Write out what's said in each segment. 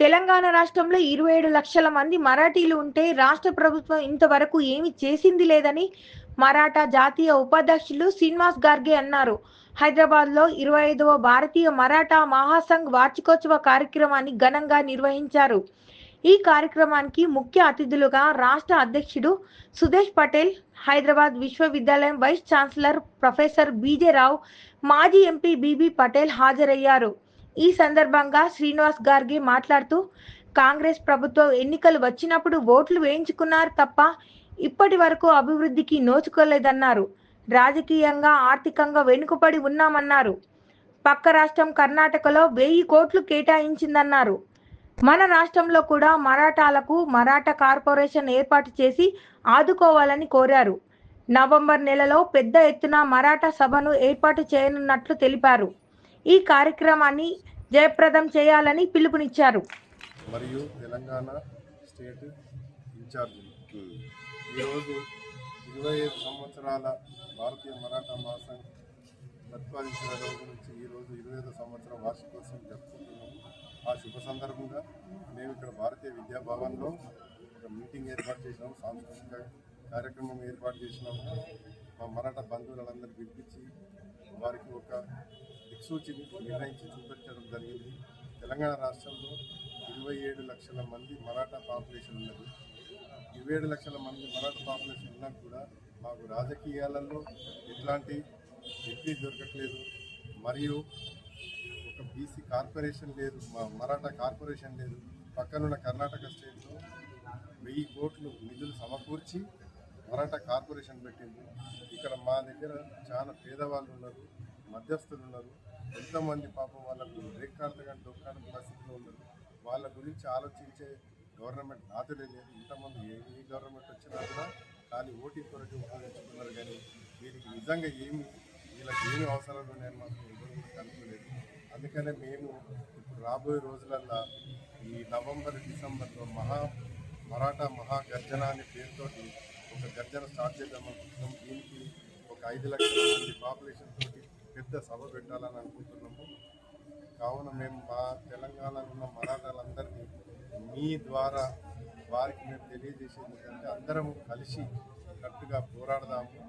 తెలంగాణ రాష్ట్రంలో ఇరవై ఏడు లక్షల మంది మరాఠీలు ఉంటే రాష్ట్ర ప్రభుత్వం ఇంతవరకు ఏమి చేసింది లేదని మరాఠా జాతీయ ఉపాధ్యక్షులు శ్రీనివాస్ గార్గే అన్నారు. హైదరాబాద్లో ఇరవై ఐదవ భారతీయ మరాఠా మహాసంఘ్ వార్షికోత్సవ కార్యక్రమాన్ని ఘనంగా నిర్వహించారు. ఈ కార్యక్రమానికి ముఖ్య అతిథులుగా రాష్ట్ర అధ్యక్షుడు సుదేశ్ పటేల్ హైదరాబాద్ విశ్వవిద్యాలయం vice chancellor professor B J Rao మాజీ ఎంపీ బీబీ పటేల్ హాజరయ్యారు. ఈ సందర్భంగా శ్రీనివాస్ గార్గే మాట్లాడుతూ కాంగ్రెస్ ప్రభుత్వం ఎన్నికలు వచ్చినప్పుడు ఓట్లు వేయించుకున్నారు తప్ప ఇప్పటి వరకు అభివృద్ధికి నోచుకోలేదన్నారు. రాజకీయంగా ఆర్థికంగా వెనుకబడి ఉన్నామన్నారు. పక్క రాష్ట్రం కర్ణాటకలో వెయ్యి కోట్లు కేటాయించిందన్నారు. మన రాష్ట్రంలో కూడా మరాఠాలకు మరాఠా కార్పొరేషన్ ఏర్పాటు చేసి ఆదుకోవాలని కోరారు. నవంబర్ నెలలో పెద్ద ఎత్తున మరాఠా సభను ఏర్పాటు చేయనున్నట్లు తెలిపారు. ఈ కార్యక్రమాన్ని జయప్రదం చేయాలని పిలుపునిచ్చారు. మరియు తెలంగాణ స్టేట్ ఇన్ఛార్జీలు ఈరోజు ఇరవై ఐదు సంవత్సరాల భారతీయ మరాఠా మహాసంఘ్ ప్రతిపాదించిన రోజు నుంచి ఈరోజు ఇరవై ఐదు సంవత్సరం వార్షికోత్సవం జరుపుకుంటున్నాము ఆ శుభ సందర్భంగా మేము ఇక్కడ భారతీయ విద్యా భవన్లో ఒక మీటింగ్ ఏర్పాటు చేసినాము సాంస్కృతిక కార్యక్రమం ఏర్పాటు చేసినాము మా మరాఠా బంధువులందరూ పిలిపించి వారికి ఒక సూచించి నిర్ణయించి చూపించడం జరిగింది. తెలంగాణ రాష్ట్రంలో ఇరవై ఏడు లక్షల మంది మరాఠా పాపులేషన్ ఉన్నది. ఇరవై ఏడు లక్షల మంది మరాఠా పాపులేషన్ ఉన్నా కూడా మాకు రాజకీయాలలో ఎట్లాంటి ఎంట్రీ దొరకట్లేదు. మరియు ఒక బీసీ కార్పొరేషన్ లేదు మా మరాఠా కార్పొరేషన్ లేదు. పక్కనున్న కర్ణాటక స్టేట్లో వెయ్యి కోట్లు నిధులు సమకూర్చి మరాఠా కార్పొరేషన్ పెట్టింది. ఇక్కడ మా దగ్గర చాలా పేదవాళ్ళు ఉన్నారు. మధ్యస్థులు ఉన్నారు. ఎంతోమంది పాపం వాళ్ళకు రేఖాంత కానీ పరిస్థితులు పరిస్థితిలో ఉన్నారు. వాళ్ళ గురించి ఆలోచించే గవర్నమెంట్ నాతులే లేదు. ఇంతమంది ఏ ఏ గవర్నమెంట్ వచ్చినా కూడా కానీ ఓటీ కొరకు ఉపయోగించుకున్నారు. కానీ వీరికి నిజంగా ఏమి వీళ్ళకి ఏమి అవసరాలు ఉన్నాయని మాకు ఎవరు కూడా కనుక్కోలేదు. అందుకనే మేము ఇప్పుడు రాబోయే రోజులల్లా ఈ నవంబర్ డిసెంబర్లో మహా మరాఠా మహాగర్జన అనే పేరుతోటి ఒక గర్జన స్టార్ట్ చేద్దాం అనుకుంటున్నాం దీనికి ఒక ఐదు లక్షల మంది పాపులేషన్ తోటి పెద్ద సభ పెట్టాలని అనుకుంటున్నాము. కావున మేము మా తెలంగాణలో ఉన్న మరాఠాలందరినీ మీ ద్వారా వారికి మేము తెలియజేసేది ఏంటంటే అందరం కలిసి కట్టుగా పోరాడదాము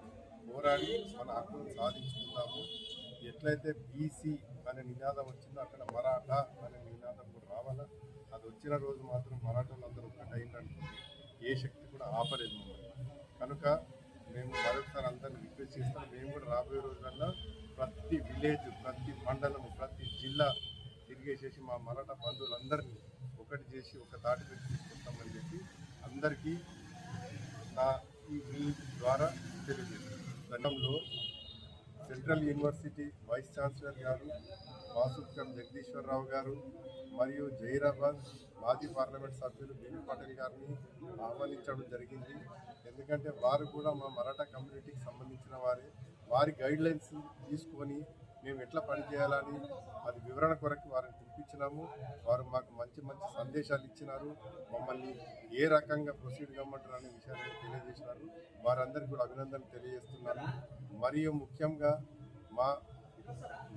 పోరాడి మన హక్కును సాధించుకుందాము. ఎట్లయితే బీసీ అనే నినాదం వచ్చిందో అక్కడ మరాఠా అనే నినాదం కూడా రావాలా? అది వచ్చిన రోజు మాత్రం మరాఠాలు మరాఠాలందరూ ఒక్కటైందనుకోండి ఏ శక్తి కూడా ఆపలేదు మమ్మల్ని కనుక మేము మరొకసారి అందరిని రిక్వెస్ట్ చేస్తాం మేము కూడా రాబోయే రోజులలో ప్రతి విలేజ్ ప్రతి మండలం ప్రతి జిల్లా తిరిగేసేసి మా మరాఠ బంధువులందరినీ ఒకటి చేసి ఒక దాటి పెట్టి తీసుకొస్తామని చెప్పి అందరికీ నా ఈ మీ ద్వారా తెలియజేస్తాను గతంలో సెంట్రల్ యూనివర్సిటీ వైస్ ఛాన్సలర్ గారు వాసుకం జగదీశ్వరరావు గారు మరియు జైరాబాద్ మాజీ పార్లమెంట్ సభ్యులు బీబీ పటేల్ గారిని ఆహ్వానించడం జరిగింది. ఎందుకంటే వారు కూడా మా మరాఠా కమ్యూనిటీకి సంబంధించిన వారే. వారి గైడ్లైన్స్ తీసుకొని మేము ఎట్లా పనిచేయాలని అది వివరణ కొరకు వారిని పిలిపించినాము. వారు మాకు మంచి మంచి సందేశాలు ఇచ్చినారు. మమ్మల్ని ఏ రకంగా ప్రొసీడ్ కమ్మంటారు అనే విషయాన్ని తెలియజేసినారు. వారందరికీ కూడా అభినందనలు తెలియజేస్తున్నాను. మరియు ముఖ్యంగా మా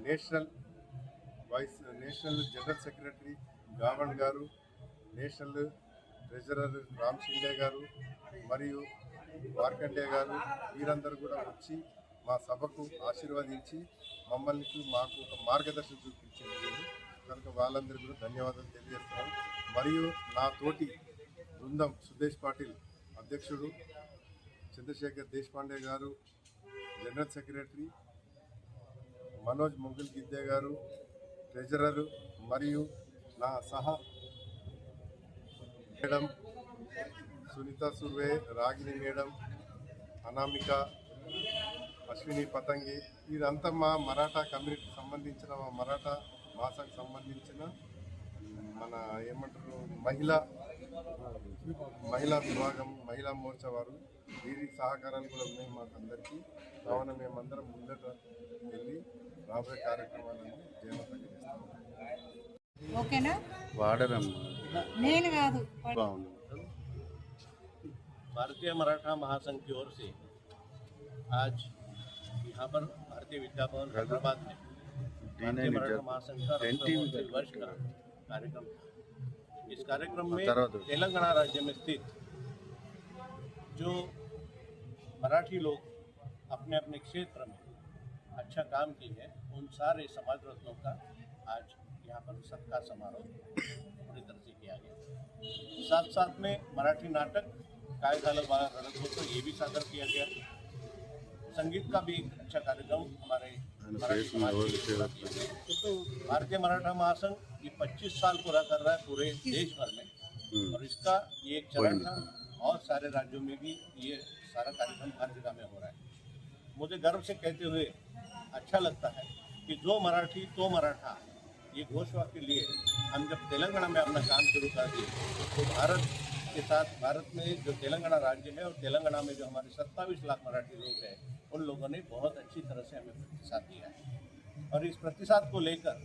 national vice national general secretary Gavan గారు నేషనల్ ట్రెజరర్ రామ్ షిండే గారు మరియు మార్కండే గారు వీరందరూ కూడా వచ్చి మా సభకు ఆశీర్వదించి మమ్మల్ని మాకు ఒక మార్గదర్శనం చూపించింది కనుక వాళ్ళందరికీ కూడా ధన్యవాదాలు తెలియజేస్తున్నాను మరియు నా తోటి బృందం సుదేశ్ పాటిల్ అధ్యక్షుడు చంద్రశేఖర్ దేశపాండే గారు జనరల్ సెక్రటరీ మనోజ్ మొగుల్ గిద్దే గారు ట్రెజరర్ మరియు నా సహా మేడం సునీత సుర్వే రాగిణి మేడం అనామిక అశ్విని పతంగి ఇదంతా మా మరాఠా కమ్యూనిటీకి సంబంధించిన మా మరాఠా మాసాకు సంబంధించిన మన ఏమంటారు మహిళా మహిళా విభాగం మహిళా మోర్చా వారు వీరి సహకారాలు కూడా ఉన్నాయి మాకు అందరికీ కావున మేమందరం ముందట వెళ్ళి రాబోయే కార్యక్రమాలను జయవంతంగా చేస్తాము ఓకేనా వాడరమ్మా నేను కాదు బాగుంది भारतीय मराठा महासंघ की ओर से आज यहाँ पर भारतीय विद्या भवन हैदराबाद में भारतीय महासंघ का वर्ष का कार्यक्रम था। इस कार्यक्रम में तेलंगाना राज्य में स्थित जो मराठी लोग अपने अपने क्षेत्र में अच्छा काम किए हैं उन सारे समाज रत्नों का आज यहाँ पर सत्कार समारोह पूरी तरह से किया गया साथ साथ में मराठी नाटक काय झालं बाळा रडत होतं ये भी सादर किया गया। संगीत का भी एक अच्छा कार्यक्रम हमारे तो भारतीय मराठा महासंघ ये 25 साल पूरा कर रहा है पूरे देश भर में और इसका ये एक चरण था और सारे राज्यों में भी ये सारा कार्यक्रम हर जगह में हो रहा है। मुझे गर्व से कहते हुए अच्छा लगता है कि जो मराठी तो मराठा ये घोषवाक्य लिए हम जब तेलंगाना में अपना काम शुरू कर दिए तो भारत के साथ भारत में जो तेलंगाना राज्य है और तेलंगाना में जो हमारे सत्ताईस लाख मराठी लोग हैं उन लोगों ने बहुत अच्छी तरह से हमें प्रतिसाद दिया है। और इस प्रतिसाद को लेकर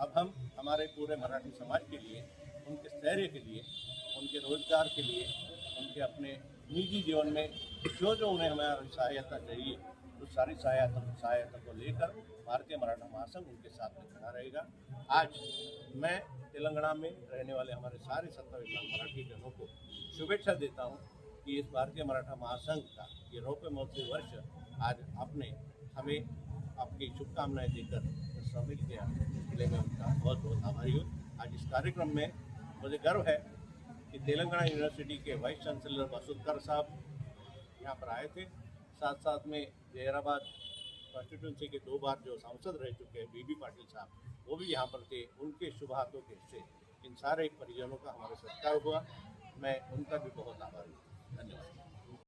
अब हम हमारे पूरे मराठी समाज के लिए, उनके स्थैर्य के लिए, उनके रोज़गार के लिए, उनके अपने निजी जीवन में जो जो उन्हें हमारी सहायता चाहिए, उस सारी सहायता सहायता को लेकर भारतीय मराठा महासंघ उनके साथ में खड़ा रहेगा। आज मैं तेलंगाना में रहने वाले हमारे सारे सत्ताईस लाख मराठी जनों को शुभेच्छा देता हूँ कि इस भारतीय मराठा महासंघ का ये रौप्य महोत्सव वर्ष आज आपने हमें आपकी शुभकामनाएँ देकर शामिल किया। इसके लिए मैं उनका बहुत बहुत आभारी हूँ। आज इस कार्यक्रम में मुझे गर्व है कि तेलंगाना यूनिवर्सिटी के वाइस चांसलर मसूदकर साहब यहाँ पर आए थे। साथ साथ में जहराबाद कॉन्स्टिट्यूंसी के दो बार जो सांसद रह चुके हैं बीबी पाटिल साहब, वो भी यहाँ पर थे। उनके शुभ हाथों के से इन सारे परिजनों का हमारे सत्कार हुआ। मैं उनका भी बहुत आभारी हूँ। धन्यवाद।